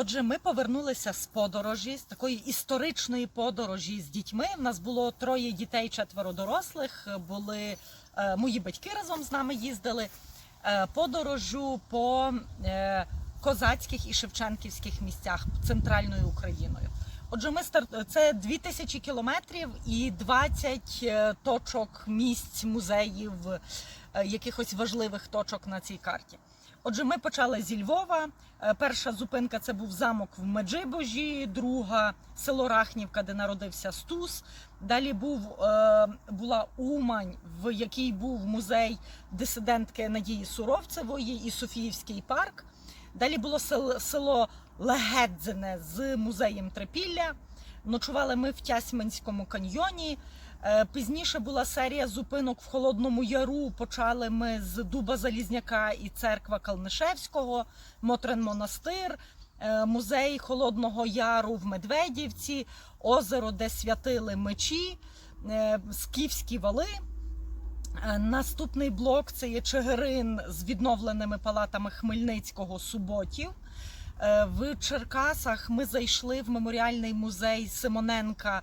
Отже, ми повернулися з подорожі, з такої історичної подорожі з дітьми. У нас було троє дітей, четверо дорослих. Були е, мої батьки разом з нами їздили. Е, подорожу по е, козацьких і шевченківських місцях центральною Україною. Отже, ми старт... це 2000 кілометрів і 20 е, точок місць, музеїв, е, якихось важливих точок на цій карті. Отже, ми почали зі Львова. Е, Перша зупинка це був замок в Меджибожі, друга село Рахнівка, де народився Стус. Далі був, е, була Умань, в якій був музей дисидентки Надії Суровцевої і Софіївський парк. Далі було сел- село Легедзине з музеєм Трипілля. Ночували ми в Тясьминському каньйоні. Е, Пізніше була серія зупинок в Холодному Яру. Почали ми з Дуба Залізняка і церква Калнишевського, Мотрин монастир, е, музей Холодного Яру в Медведівці, озеро, де святили мечі, е, скіфські вали. Наступний блок це є Чигирин з відновленими палатами Хмельницького суботів. В Черкасах ми зайшли в меморіальний музей Симоненка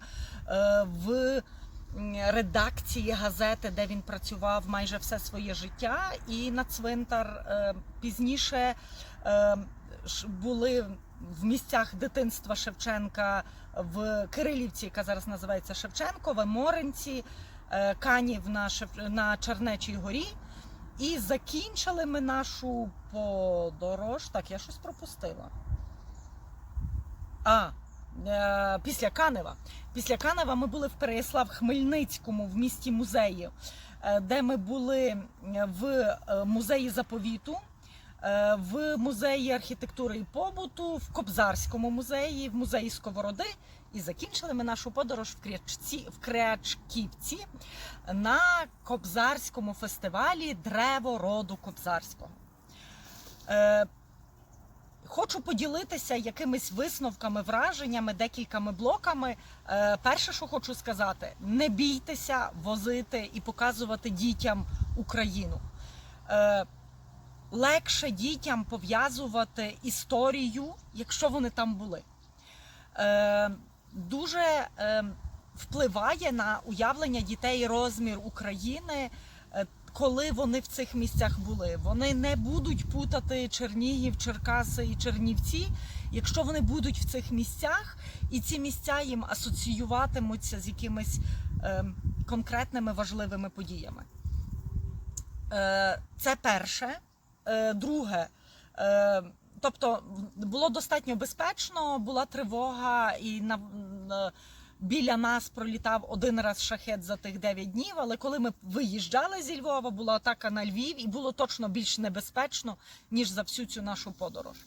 в редакції газети, де він працював майже все своє життя. І на цвинтар е, пізніше е, були в місцях дитинства Шевченка в Кирилівці, яка зараз називається Шевченкове, Моринці, е, Канів на, Шев- на Чернечій горі. І закінчили ми нашу подорож. Так, я щось пропустила. А, після Канева. Після Канева ми були в Переяслав Хмельницькому в місті музеїв, е, де ми були в е, музеї заповіту, е, в музеї архітектури і побуту, в Кобзарському музеї, в музеї Сковороди. І закінчили ми нашу подорож в Крячці, в Крячківці на Кобзарському фестивалі Древо роду Кобзарського. Хочу поділитися якимись висновками, враженнями, декількома блоками. Е, перше, що хочу сказати, не бійтеся возити і показувати дітям Україну. Е, легше дітям пов'язувати історію, якщо вони там були. Е, дуже е, впливає на уявлення дітей розмір України, коли вони в цих місцях були. Вони не будуть путати Чернігів, Черкаси і Чернівці, якщо вони будуть в цих місцях, і ці місця їм асоціюватимуться з якимись е, конкретними важливими подіями. Е, це перше. Е, друге. Е, Тобто було достатньо безпечно, була тривога, і на, на біля нас пролітав один раз шахет за тих 9 днів. Але коли ми виїжджали зі Львова, була атака на Львів, і було точно більш небезпечно ніж за всю цю нашу подорож.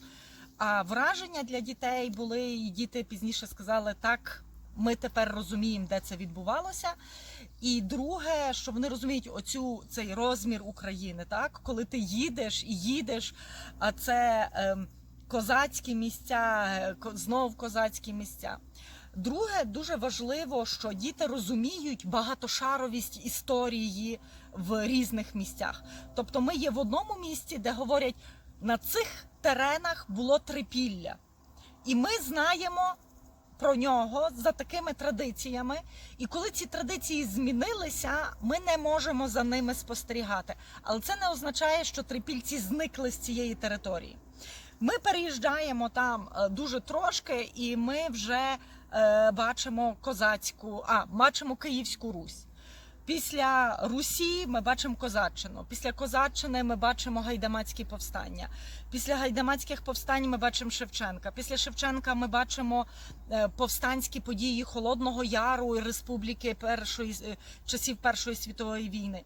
А враження для дітей були, і діти пізніше сказали, так ми тепер розуміємо, де це відбувалося. І друге, що вони розуміють оцю цей розмір України, так коли ти їдеш і їдеш, а це ем, козацькі місця, е, знов козацькі місця. Друге, дуже важливо, що діти розуміють багатошаровість історії в різних місцях. Тобто, ми є в одному місці, де говорять, на цих теренах було трипілля, і ми знаємо про нього за такими традиціями. І коли ці традиції змінилися, ми не можемо за ними спостерігати. Але це не означає, що трипільці зникли з цієї території. Ми переїжджаємо там е, дуже трошки, і ми вже бачимо козацьку, а бачимо Київську Русь. Після Русі ми бачимо козаччину. Після козаччини ми бачимо гайдамацькі повстання. Після гайдамацьких повстань ми бачимо Шевченка. Після Шевченка ми бачимо е, повстанські події Холодного Яру і Республіки першої е, часів Першої світової війни.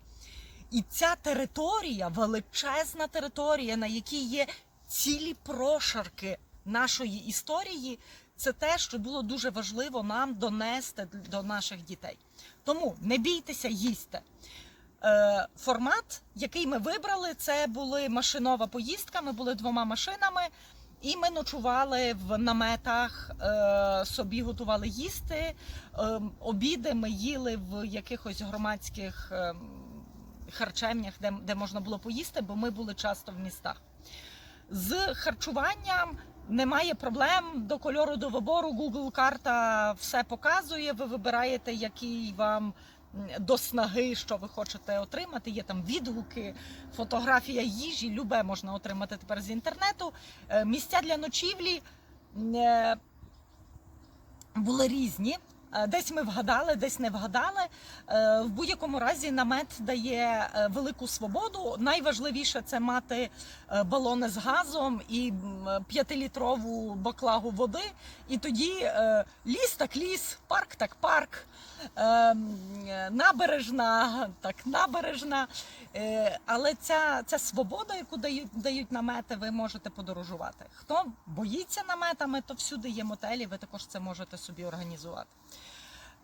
І ця територія, величезна територія, на якій є цілі прошарки нашої історії, це те, що було дуже важливо нам донести до наших дітей. Тому не бійтеся, їсти. Е, формат, який ми вибрали, це були машинова поїздка. Ми були двома машинами, і ми ночували в наметах, е, собі готували їсти. Е, обіди ми їли в якихось громадських харчевнях, де можна було поїсти, бо ми були часто в містах. З харчуванням Немає проблем до кольору до вибору. Google карта все показує. Ви вибираєте, який вам до снаги, що ви хочете отримати. Є там відгуки, фотографія їжі, любе можна отримати тепер з інтернету. Е, Місця для ночівлі е, були різні. Е, Десь ми вгадали, десь не вгадали. Е, В будь-якому разі намет дає е, велику свободу. Найважливіше це мати балони з газом і п'ятилітрову баклагу води. І тоді ліс так ліс, парк так парк, набережна так набережна. Але ця, ця свобода, яку дають, дають намети, ви можете подорожувати. Хто боїться наметами, то всюди є мотелі, ви також це можете собі організувати.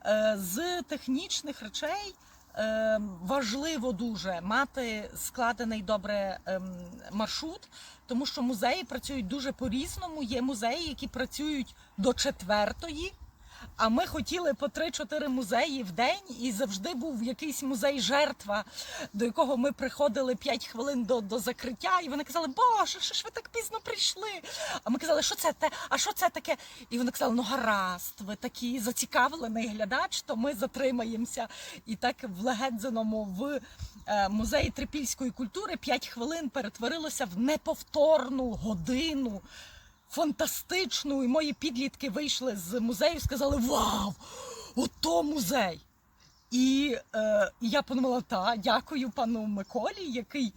Е, З технічних речей е, важливо дуже мати складений добре ем, маршрут, тому що музеї працюють дуже по-різному. Є музеї, які працюють до четвертої. А ми хотіли по 3-4 музеї в день, і завжди був якийсь музей жертва, до якого ми приходили 5 хвилин до, до закриття, і вони казали, Боже, що ж ви так пізно прийшли? А ми казали, що це те, а що це таке? І вони казали, ну гаразд, ви такий зацікавлений глядач, то ми затримаємося. І так в Легедзеному в е, музеї трипільської культури 5 хвилин перетворилося в неповторну годину фантастичну. І мої підлітки вийшли з музею і сказали: Вау! Ото музей! І, е, і я подумала, та, дякую пану Миколі, який,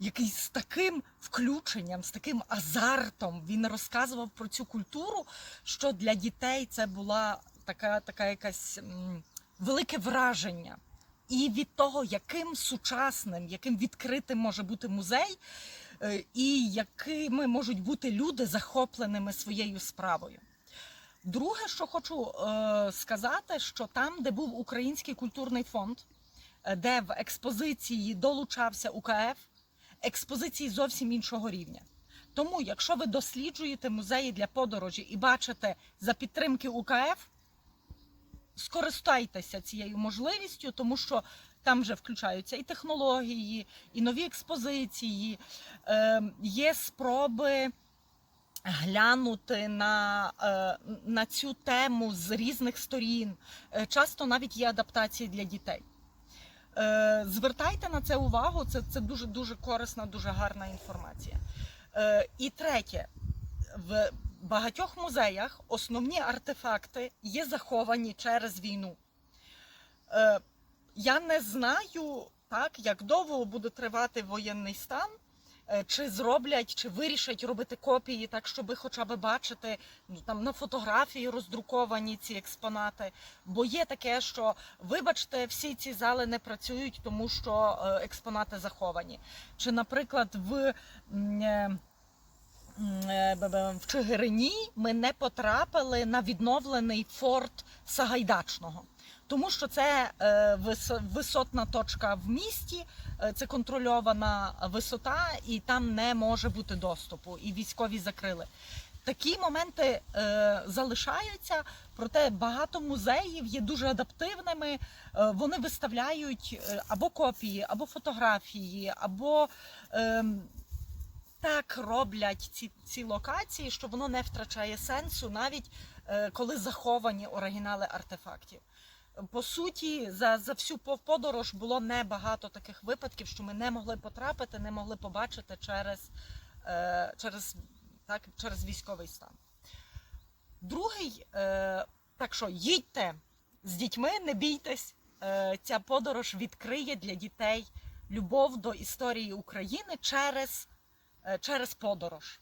який з таким включенням, з таким азартом він розказував про цю культуру, що для дітей це була така, така якась велике враження. І від того, яким сучасним, яким відкритим може бути музей, і якими можуть бути люди захопленими своєю справою. Друге, що хочу е, сказати, що там, де був Український культурний фонд, е, де в експозиції долучався УКФ, експозиції зовсім іншого рівня. Тому, якщо ви досліджуєте музеї для подорожі і бачите за підтримки УКФ, скористайтеся цією можливістю, тому що там вже включаються і технології, і нові експозиції, е, є спроби глянути на, е, на цю тему з різних сторін. Е, Часто навіть є адаптації для дітей. Звертайте на це увагу, це, це дуже дуже корисна, дуже гарна інформація. І третє, в багатьох музеях основні артефакти є заховані через війну. Я не знаю, так, як довго буде тривати воєнний стан, е, чи зроблять, чи вирішать робити копії, так щоб хоча б бачити ну, там, на фотографії роздруковані ці експонати. Бо є таке, що, вибачте, всі ці зали не працюють, тому що е, експонати заховані. Чи, наприклад, в. е, в Чигирині ми не потрапили на відновлений форт Сагайдачного. Тому що це е, висотна точка в місті, е, це контрольована висота, і там не може бути доступу. І військові закрили. Такі моменти е, залишаються, проте багато музеїв є дуже адаптивними. Е, вони виставляють е, або копії, або фотографії, або ем, так роблять ці, ці локації, що воно не втрачає сенсу, навіть е, коли заховані оригінали артефактів. По суті, за, за всю по- подорож було небагато таких випадків, що ми не могли потрапити, не могли побачити через, е, через, так, через військовий стан. Другий, е, так що їдьте з дітьми, не бійтесь. Е, ця подорож відкриє для дітей любов до історії України через, е, через подорож.